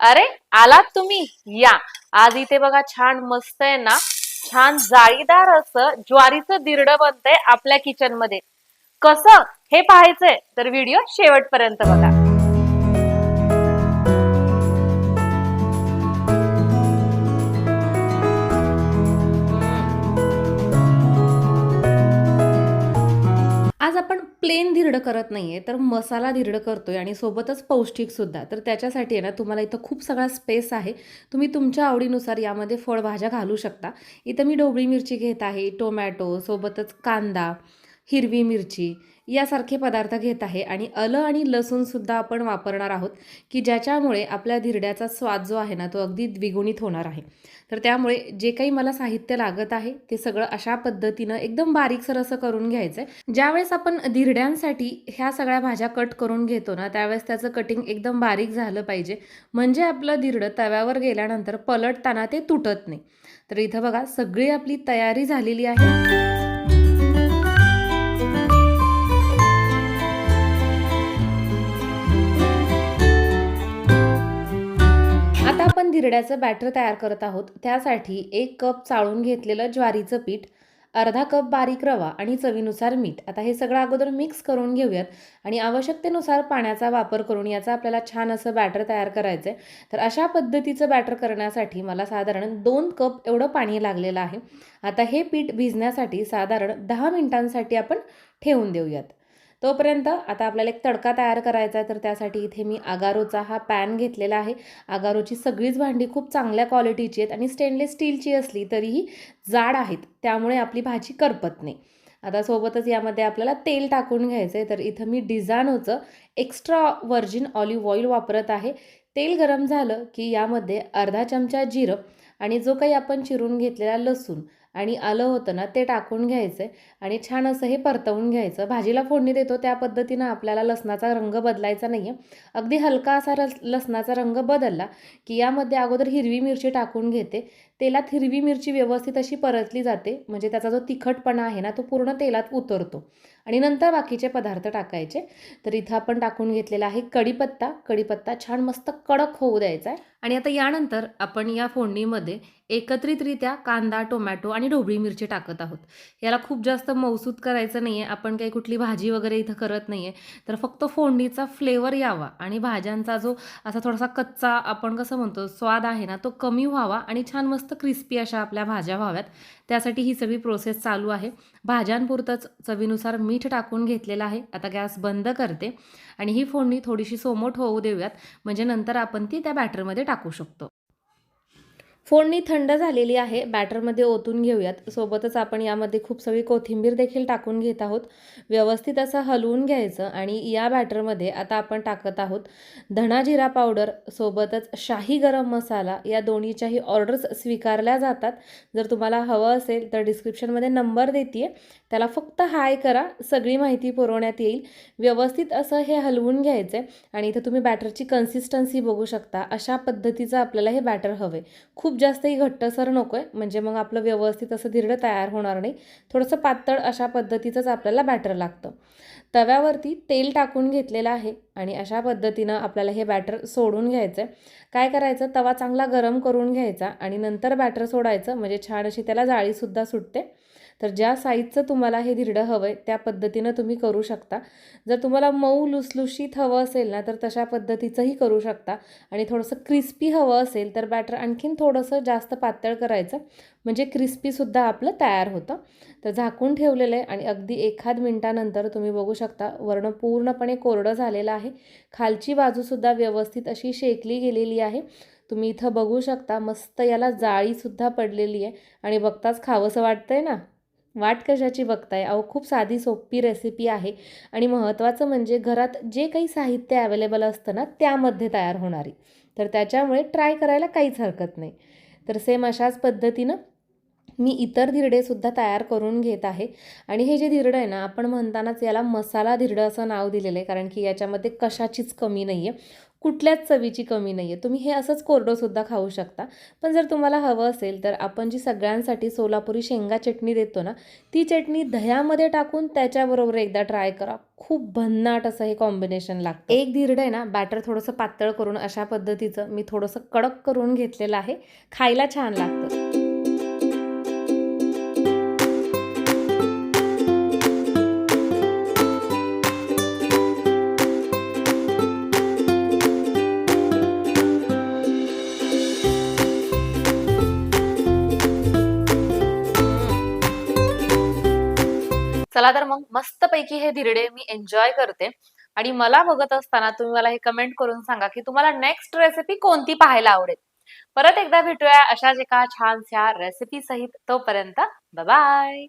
अरे आलात तुम्ही? या. आज इथे बघा छान मस्त आहे ना? छान जाळीदार असं ज्वारीचं दिरड बनतंय आपल्या किचनमध्ये. कसं? हे पाहायचंय. तर व्हिडिओ शेवटपर्यंत बघा. प्लेन धिरडं करत नाही आहे तर मसाला धिरडं आहे आणि सोबतच पौष्टिकसुद्धा तर त्याच्यासाठी आहे ना तुम्हाला इथं खूप सगळा स्पेस आहे. तुम्ही तुमच्या आवडीनुसार यामध्ये फळभाज्या घालू शकता. इथं मी ढोबळी मिरची घेत आहे टोमॅटो सोबतच कांदा हिरवी मिरची यासारखे पदार्थ घेत आहे आणि आलं आणि लसूणसुद्धा आपण वापरणार आहोत की ज्याच्यामुळे आपल्या धिरड्याचा स्वाद जो आहे ना तो अगदी द्विगुणित होणार आहे. तर त्यामुळे जे काही मला साहित्य लागत आहे ते सगळं अशा पद्धतीनं एकदम बारीकसर असं करून घ्यायचं आहे ज्यावेळेस आपण धिरड्यांसाठी ह्या सगळ्या भाज्या कट करून घेतो ना त्यावेळेस त्याचं कटिंग एकदम बारीक झालं पाहिजे. म्हणजे आपलं धिरडं तव्यावर गेल्यानंतर पलटताना ते तुटत नाही. तर इथं बघा सगळी आपली तयारी झालेली आहे. धिरड्याचं बॅटर तयार करत आहोत. त्यासाठी एक कप चाळून घेतलेलं ज्वारीचं पीठ अर्धा कप बारीक रवा आणि चवीनुसार मीठ. आता हे सगळं अगोदर मिक्स करून घेऊयात आणि आवश्यकतेनुसार पाण्याचा वापर करून याचा आपल्याला छान असं बॅटर तयार करायचं आहे तर अशा पद्धतीचं बॅटर करण्यासाठी मला साधारण दोन कप एवढं पाणी लागलेलं आहे. आता हे पीठ भिजण्यासाठी साधारण दहा मिनिटांसाठी आपण ठेवून देऊयात. तोपर्यंत आता आपल्याला एक तडका तयार करायचा आहे तर त्यासाठी इथे मी आगारोचा हा पॅन घेतलेला आहे. आगारोची सगळीच भांडी खूप चांगल्या क्वालिटीची आहेत आणि स्टेनलेस स्टीलची असली तरीही जाड आहेत त्यामुळे आपली भाजी करपत नाही. आता सोबतच यामध्ये आपल्याला तेल टाकून घ्यायचं आहे तर इथं मी डिझानोचं एक्स्ट्रा व्हर्जिन ऑलिव्ह ऑइल वापरत आहे. तेल गरम झालं की यामध्ये अर्धा चमचा जिरं आणि जो काही आपण चिरून घेतलेला लसूण आणि आलं होतं ना ते टाकून घ्यायचं आहे आणि छान असं हे परतवून घ्यायचं. भाजीला फोडणी देतो त्या पद्धतीनं आपल्याला लसणाचा रंग बदलायचा नाही आहे अगदी हलका असा रस लसणाचा रंग बदलला की यामध्ये अगोदर हिरवी मिरची टाकून घेते. तेलात हिरवी मिरची व्यवस्थित अशी परतली जाते म्हणजे त्याचा जो तिखटपणा आहे ना तो पूर्ण तेलात उतरतो. आणि नंतर बाकीचे पदार्थ टाकायचे. तर इथं आपण टाकून घेतलेला आहे कढीपत्ता. कढीपत्ता छान मस्त कडक होऊ द्यायचा आहे. आणि आता यानंतर आपण या फोडणीमध्ये एकत्रितरित्या कांदा टोमॅटो आणि ढोबळी मिरची टाकत आहोत. याला खूप जास्त मौसूद करायचं नाही आहे आपण काही कुठली भाजी वगैरे इथं करत नाही आहे तर फक्त फोडणीचा फ्लेवर यावा आणि भाज्यांचा जो असा थोडासा कच्चा आपण कसं म्हणतो स्वाद आहे ना तो कमी व्हावा आणि छान मस्त क्रिस्पी अशा आपल्या भाज्या व्हाव्यात. त्यासाठी ही सगळी प्रोसेस चालू आहे. भाज्यांपुरतंच चवीनुसार मीठ टाकून घेतलेलं आहे. आता गॅस बंद करते आणि ही फोडणी थोडीशी सोमोट होऊ देऊयात. म्हणजे नंतर आपण ती त्या बॅटरमध्ये टाकू शकतो. फोडणी थंड झालेली आहे. बॅटरमध्ये ओतून घेऊयात. सोबतच आपण यामध्ये खूप सगळी कोथिंबीर देखील टाकून घेत आहोत. व्यवस्थित असं हलवून घ्यायचं आणि या बॅटरमध्ये आता आपण टाकत आहोत धणा जिरा पावडर सोबतच शाही गरम मसाला. या दोन्हीच्याही ऑर्डर्स स्वीकारल्या जातात. जर तुम्हाला हवं असेल तर डिस्क्रिप्शनमध्ये नंबर देते त्याला फक्त हाय करा. सगळी माहिती पुरवण्यात येईल. व्यवस्थित असं हे हलवून घ्यायचं आहे आणि इथं तुम्ही बॅटरची कन्सिस्टन्सी बघू शकता. अशा पद्धतीचं आपल्याला हे बॅटर हवे खूप खूप जास्तही घट्टसर नको आहे म्हणजे मग आपलं व्यवस्थित असं धिरडं तयार होणार नाही. थोडंसं पातळ अशा पद्धतीचंच आपल्याला बॅटर लागतं. तव्यावरती तेल टाकून घेतलेलं आहे आणि अशा पद्धतीनं आपल्याला हे बॅटर सोडून घ्यायचं आहे काय करायचं? तवा चांगला गरम करून घ्यायचा आणि नंतर बॅटर सोडायचं. म्हणजे छान अशी त्याला जाळीसुद्धा सुटते. तर ज्या साईजचं तुम्हाला हे धिरडं हवं आहे त्या पद्धतीनं तुम्ही करू शकता. जर तुम्हाला मऊ लुसलुशीत हवं असेल ना तर तशा पद्धतीचंही करू शकता. आणि थोडंसं क्रिस्पी हवं असेल तर बॅटर आणखीन थोडंसं जास्त पातळ करायचं. म्हणजे क्रिस्पीसुद्धा आपलं तयार होतं. तर झाकून ठेवलेलं आहे आणि अगदी एखाद मिनटानंतर तुम्ही बघू शकता वर्ण पूर्णपणे कोरडं झालेलं आहे. खालची बाजूसुद्धा व्यवस्थित अशी शेकली गेलेली आहे. तुम्ही इथं बघू शकता मस्त याला जाळीसुद्धा पडलेली आहे. आणि बघताच खावंसं वाटतंय ना? वाट कशाची बघताय? अहो खूप साधी सोपी रेसिपी आहे. आणि महत्त्वाचं म्हणजे घरात जे काही साहित्य अवेलेबल असतं ना त्यामध्ये तयार होणारी. तर त्याच्यामुळे ट्राय करायला काहीच हरकत नाही. तर सेम अशाच पद्धतीनं मी इतर धिरडेसुद्धा तयार करून घेत आहे. आणि हे जे धिरडं आहे ना आपण म्हणतानाच याला मसाला धिरडं असं नाव दिलेलं आहे कारण की याच्यामध्ये कशाचीच कमी नाही आहे कुठल्याच चवीची कमी नाही आहे तुम्ही हे असंच कोरडंसुद्धा खाऊ शकता. पण जर तुम्हाला हवं असेल तर आपण जी सगळ्यांसाठी सोलापुरी शेंगा चटणी देतो ना ती चटणी दह्यामध्ये टाकून त्याच्याबरोबर एकदा ट्राय करा. खूप भन्नाट असं हे कॉम्बिनेशन लागतं. एक धिरडं आहे ना बॅटर थोडंसं पातळ करून अशा पद्धतीचं मी थोडंसं कडक करून घेतलेलं आहे. खायला छान लागतं. चला तर मग मस्तपैकी हे धिरडे मी एन्जॉय करते. आणि मला बघत असताना तुम्ही मला हे कमेंट करून सांगा की तुम्हाला नेक्स्ट रेसिपी कोणती पाहायला आवडेल? परत एकदा भेटूया अशाच एका छानशा रेसिपी सहित तोपर्यंत बाय